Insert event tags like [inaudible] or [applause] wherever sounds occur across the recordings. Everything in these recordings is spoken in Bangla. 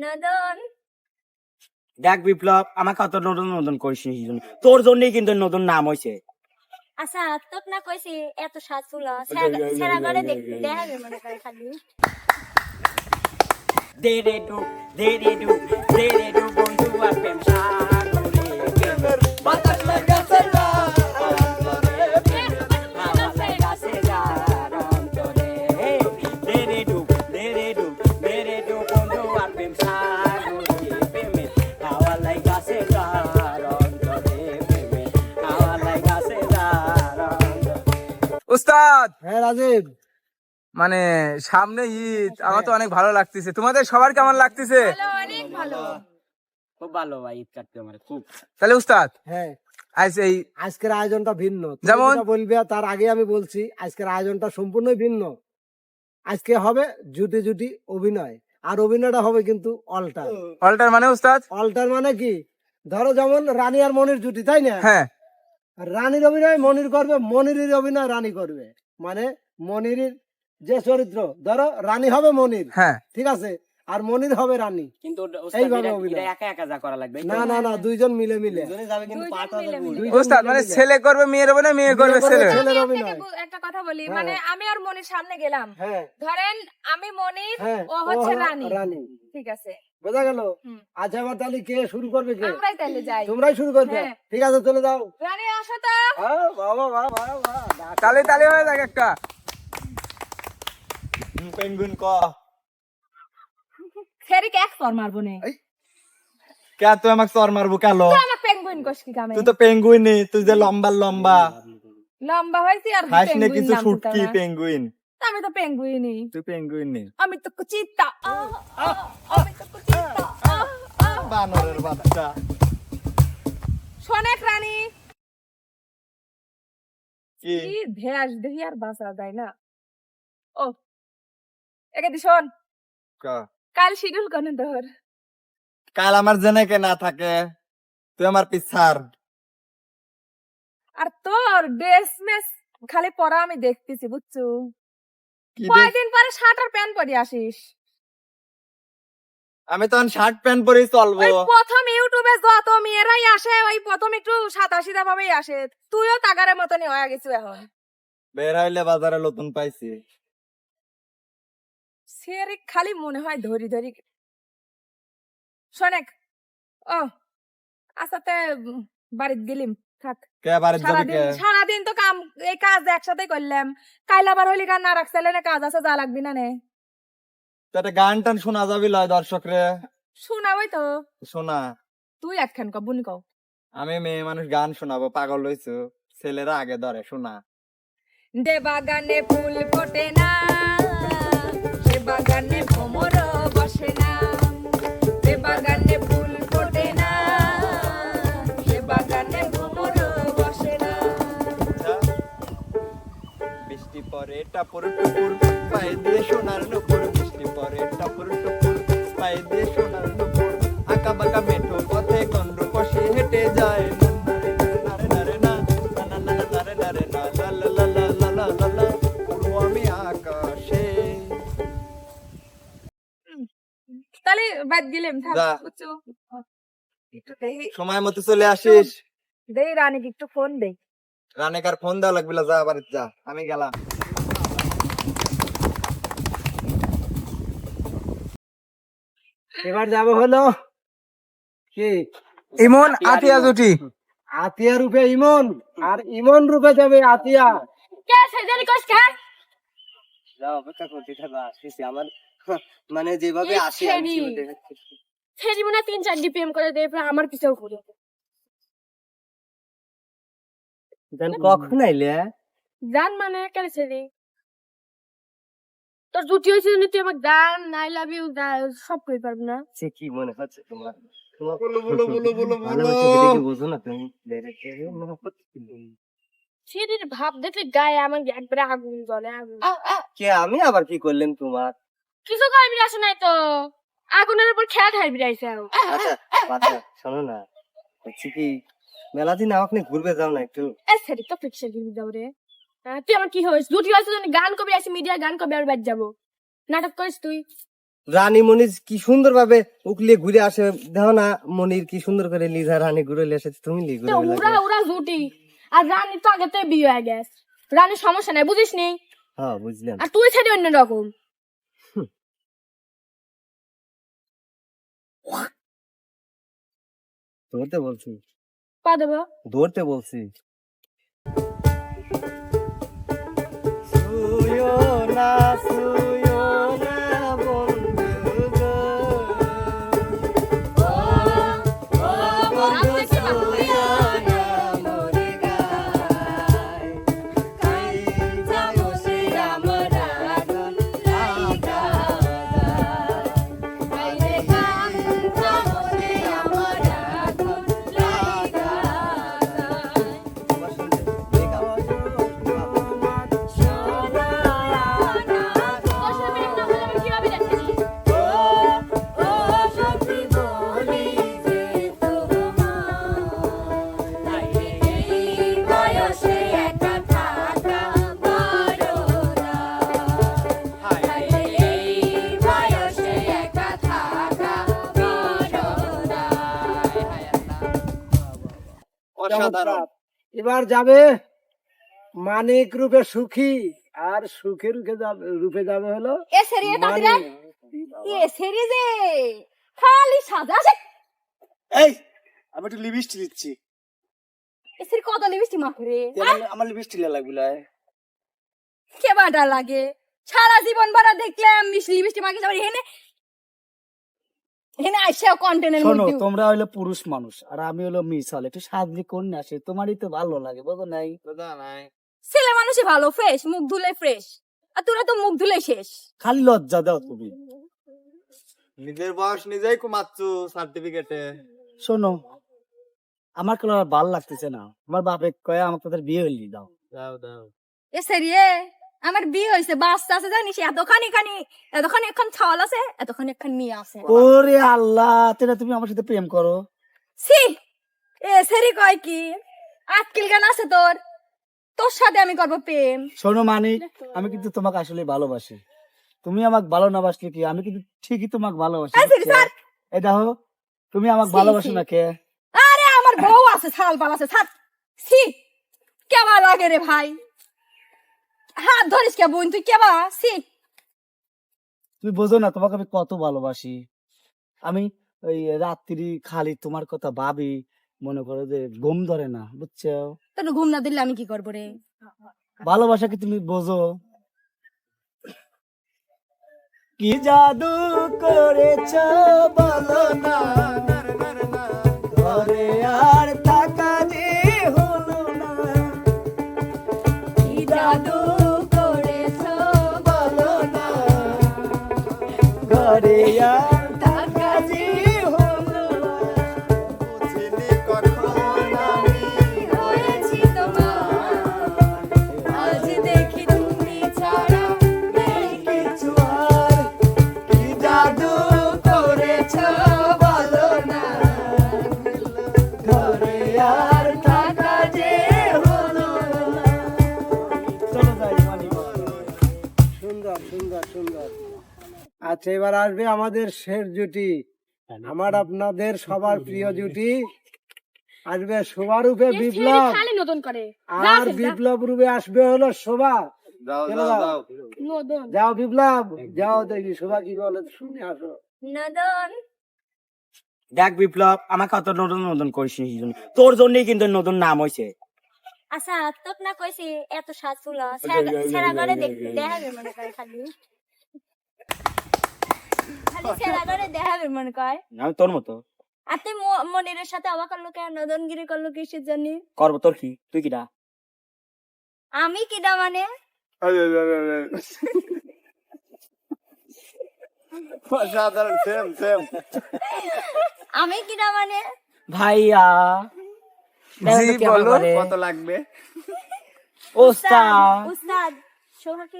বিনোদন দেখ বিপ্লব আমাকে কত নতুন নতুন করিস নি তোর জন্যই কিন্তু নতুন নাম হয়েছে আচ্ছা তোক না কইছি এত সাজ ফুলা সারা ঘরে দেখা যাবে মনে করে খালি দে রে ডু দে রে ডু দে রে ডু বন্ধু আর প্রেম হ্যাঁ রাজীব। মানে সামনে ঈদ আমার তো অনেক ভালো লাগতেছে। তোমাদের সবার কেমন লাগতেছে? অনেক ভালো। খুব ভালো ভাই ঈদ কাটতে আমার খুব। তাহলে উস্তাদ হ্যাঁ। আজ এই আজকের আয়োজনটা ভিন্ন। যেমন? বলবে তার আগে আমি বলছি আজকের আয়োজনটা সম্পূর্ণই ভিন্ন। আজকে হবে জুটি জুটি অভিনয় আর অভিনয়টা হবে কিন্তু অল্টার। অল্টার মানে উস্তাদ? অল্টার মানে কি? ধরো যেমন রানী আর মনির জুটি তাই না? হ্যাঁ। রানীর অভিনয় মনির করবে মনিরের অভিনয় রানী করবে। মানে মনির যে চরিত্র ধরো রানী হবে মনির হ্যাঁ। ঠিক আছে? আর মনির হবে রানী। কিন্তু এইভাবে অভিনয়। একা একা যা করা লাগবে। না না না দুইজন মিলে মিলে। যাবে কিন্তু মিলে। দুইজন উস্তাদ মানে ছেলে করবে মেয়ের অভিনয় মেয়ে করবে মেয়ে করবে ছেলে ছেলের অভিনয়। একটা কথা বলি হ্যাঁ। মানে আমি আর মনির সামনে গেলাম। হ্যাঁ। ধরেন আমি মনির হ্যাঁ ও হচ্ছে রানী। রানী। ঠিক আছে? বোঝা গেল। আচ্ছা এবার তাহলে কে শুরু করবে কে? আমরাই তাহলে যাই। তোমরাই শুরু করবে? হ্যাঁ। ঠিক আছে চলে যাও। রানী আসো তো। বাবা বাবা বাবা বাবা। তালে তালে হয়ে যাক একটা। পেঙ্গুইন ক। ফেরিকে এক মারবো নে? কে তুই আমাকে চর মারবো? কেন তুই আমার পেঙ্গুইন কোষ কি কামে? তুই তো পেঙ্গুইন তুই যে লম্বা লম্বা। লম্বা হয়েছি আর খাস নে পেঙ্গুইন কিছু শুটকি পেঙ্গুইন। আমি তো পেঙ্গুইনই তুই পেঙ্গুইন আমি তো কুচিতা। আমি তো। বানরের বাচ্চা। শোনেক রানী। কি? কি ভেস দেখি আর বাঁচা যায় না। ও একে কাল শিডিউল কনে তোর কাল আমার জেনে কে না থাকে তুই আমার পিছার। আর তোর ড্রেস মেস খালি পরা আমি দেখতেছি বুঝছ? কয়দিন পরে শার্ট আর প্যান্ট পরে আসিস? আমি তখন শার্ট প্যান্ট পরেই চলবো। প্রথম ইউটিউবে যত মেয়েরাই আসে ওই প্রথম একটু সাদা সিধা ভাবেই আসে। তুইও তাগারের মতনই হয়ে গেছিস এখন। বের হইলে বাজারে নতুন পাইছি। সেরে খালি মনে হয় ধরি ধরি। শোনেক ও আসাতে বাড়িতে গেলিম। সারাদিন তো কাম এই কাজ একসাথে করলাম। কাইল আবার হইলি কান না কাজ আছে যা লাগবি না নে। তো একটা গান টান শোনা যাবি লয় দর্শক রে। শুনাবই তো। শোনা। তুই একখান কব বুনি কও আমি মেয়ে মানুষ গান শোনাবো পাগল হইছো। ছেলেরা আগে ধরে শোনা। দে বাগানে ফুল ফোটে না সে বাগানে ভ্রমর বসে না। পায়ে সোনার নুপুর পায়ে সোনার নুপুর। আঁকা বাঁকা মেঠো পথে কষে হেঁটে যায় তাহলে বাদ সময় মতো চলে আসিস। দে রানীকে একটু ফোন দেই। আর ফোন দেওয়া লাগবে যা বাড়িতে যা আমি গেলাম। এবার যাব হলো কি? ইমন আতিয়া জুটি। আতিয়া রূপে ইমন আর ইমন রূপে যাবে আতিয়া। কে সেজারি কোস খান যাও অপেক্ষা করতে থাকো আসতেছি আমার। মানে যেভাবে আসি আমি ছেড়ি। মনে তিন চারটি প্রেম করে এরপর আমার পিছেও ঘুরে জান কখন আইলে? জান মানে কেন ছেড়ে তোর জুটি হয়েছে জন্য তুই আমাকে গান আই লাভ ইউ সব করে পারবি না? সে কি মনে হচ্ছে তোমার? বলো বলো বলো বলো বলো। বোঝো না তুমি? ভাব দেখলে গায়ে আমার একবারে আগুন জ্বলে আগুন। কে আমি? আবার কি করলেন তোমার? কিছু করবি আসে নাই তো? আগুনের উপর ঠাইবি আইসে আচ্ছা শোনো না। হচ্ছে কি মেলা দিন আমাকে ঘুরবে যাও না একটু? তো ফিক্সে গিয়ে যাও রে। তুই আমার কি হয়েছে? জুটি হয়েছে গান কবি আসি মিডিয়া গান কবি আর বাদ যাব। নাটক করিস তুই? রানী মনির কি সুন্দর ভাবে উকলিয়ে ঘুরে আসে। দেখো না মনির কি সুন্দর করে লিজা রানী ঘুরে এসেছে তুমি লি ঘুরে উড়া উড়া জুটি আর রানী তো আগে তো বিয়ে হয়ে গেছে। রানীর সমস্যা নাই বুঝিস নি? হ্যাঁ বুঝলাম। আর তুই ছেড়ে অন্য রকম। ধরতে বলছি। পা দেবো। ধরতে বলছি। অসাধারণ। এবার যাবে মানিক রূপে সুখী আর সুখের রূপে যাবে রূপে যাবে হলো এ সেরি তাড়াতাড়ি এ সেরি যে খালি সাজা আছে। এই আমি একটু লিপস্টিক দিচ্ছি। এ সেরি কত লিবিস্টি মাখরে আমার লিপস্টিক লাগবে লয়। কে বাটা লাগে? সারা জীবন ভরা দেখলে আমি লিবিস্টি মাখি যাবার হেনে হেনে আইসা কন্টেন্টের শোনো মধ্যে তোমরা হইল পুরুষ মানুষ আর আমি হলো মিসাল একটু সাজলি কোন না তোমারই তো ভালো লাগে বুঝো নাই? কথা নাই। ছেলে মানুষই ভালো ফ্রেশ মুখ ধুলে ফ্রেশ আর তোরা তো মুখ ধুলে শেষ। খালি লজ্জা দাও তুমি। নিজের বয়স নিজেই কমাচ্ছু সার্টিফিকেটে শোনো আমার কোনো আর ভালো লাগতেছে না। আমার বাপে কয়ে আমার তোদের বিয়ে হইলি দাও। দাও দাও। এ সেরি এ আমার বিয়ে হয়েছে বাচ্চা আছে জানিস? এতখানি খানি এতখানি এখন ছাওয়াল আছে এতখানি এখন নিয়ে আছে। ওরে আল্লাহ তেরা তুমি আমার সাথে প্রেম করো। সি এ সেরি কয় কি? আটকিল গান আছে তোর। তোর সাথে আমি করব প্রেম। শোনো মানিক আমি কিন্তু তোমাকে আসলে ভালোবাসি। তুমি আমাকে ভালো না বাসলে কি? আমি কিন্তু ঠিকই তোমাকে ভালোবাসি এই দেখো তুমি আমাকে ভালোবাসো না কে? আরে আমার বউ আছে ছাল পাল আছে ছাড়! সি কেমন লাগে রে ভাই? হাত ধরিস কে বোন? তুই কেবা সি তুমি বোঝো না তোমাকে আমি কত ভালোবাসি। আমি ওই রাত্রি খালি তোমার কথা ভাবি মনে করো যে ঘুম ধরে না বুঝছ? তোর ঘুম না দিলে আমি কি করব রে? ভালোবাসা কি তুমি বোঝো? কি জাদু করেছ বলো না। ঘরে আর আচ্ছা এবার আসবে আমাদের শেষ জুটি। আমার আপনাদের সবার প্রিয় [laughs] জুটি। আসবে শোভা রূপে বিপ্লব। খালি নতুন করে। আর বিপ্লব রূপে আসবে হলো শোভা। যাও বিপ্লব যাও দেখি শোভা কি বলে শুনে আসো। নদন। দেখ বিপ্লব আমাকে অত নতুন নতুন করিস তোর জন্যই কিন্তু নতুন নাম হয়েছে আচ্ছা তোক না কইছি এত সাজ ফুলা সেরা করে দেখাবে মনে করে খালি খালি সেরা করে দেখাবে মনে কয়। আমি তোর মতো। আর তুই মনিরের সাথে অবাক করল কেন? নদনগিরি করল কিসের জন্য? করব তোর কি? তুই কিটা আমি কিনা মানে? অসাধারণ সেম সেম আমি মানে? ভাইয়া। জি, বলো। কত লাগবে? ওস্তাদ। শোভাকে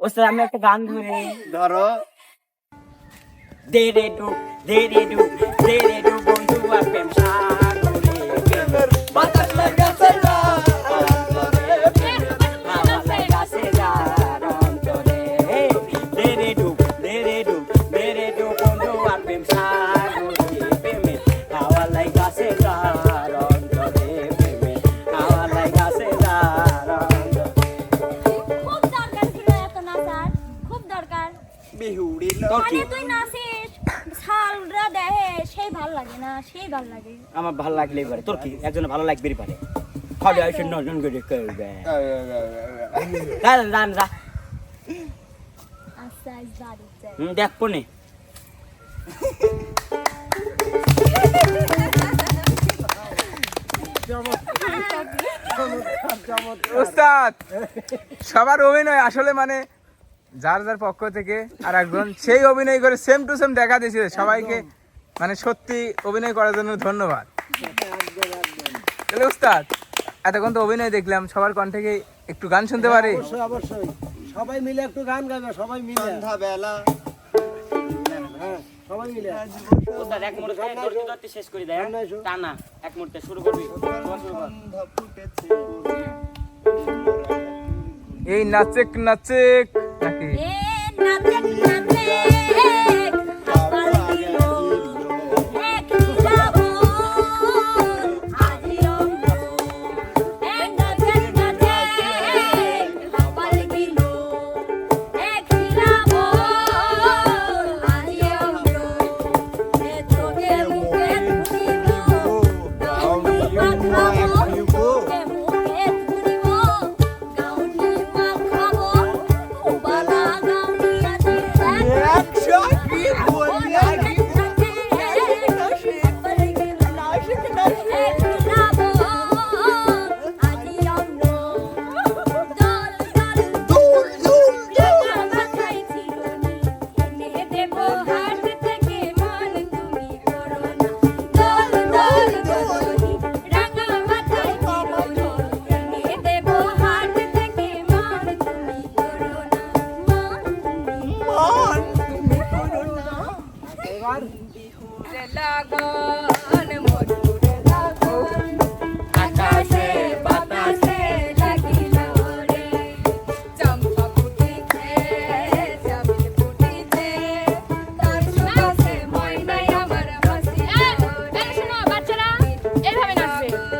আচ্ছা, আমি একটা গান ধরে। ধরো। দে রে ডুব দে ডুব দে ডুব বন্ধু আর প্রেম আমার ভালো লাগলেই পারে। তোর কি? একজন ভালো লাগবেই পারে। হবে এসে নজন করে করবে। রান রা দেখব নি ওস্তাদ সবার অভিনয় আসলে মানে যার যার পক্ষ থেকে আর একজন সেই অভিনয় করে সেম টু সেম দেখা দিয়েছে সবাইকে। মানে সত্যি অভিনয় করার জন্য ধন্যবাদ। উস্তাদ এতক্ষণ তো অভিনয় দেখলাম সবার কণ্ঠে একটু গান শুনতে হ্যাঁ, পারে? অবশ্যই সবাই মিলে একটু গান গাবে সবাই মিলে। বেলা হ্যাঁ, সবাই মিলে। শেষ এক মুহূর্তে শুরু করবি। এই নাচেক নাচেক নাকি? perfect.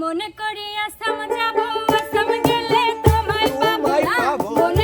মনে করিয়া আসাম যাব তোমায় পাবো। মনে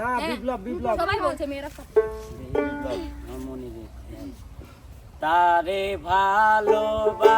না বিপ্লব বিপ্লব। সবাই বলছে মেয়েরা তারে ভালোবাসিয়াছি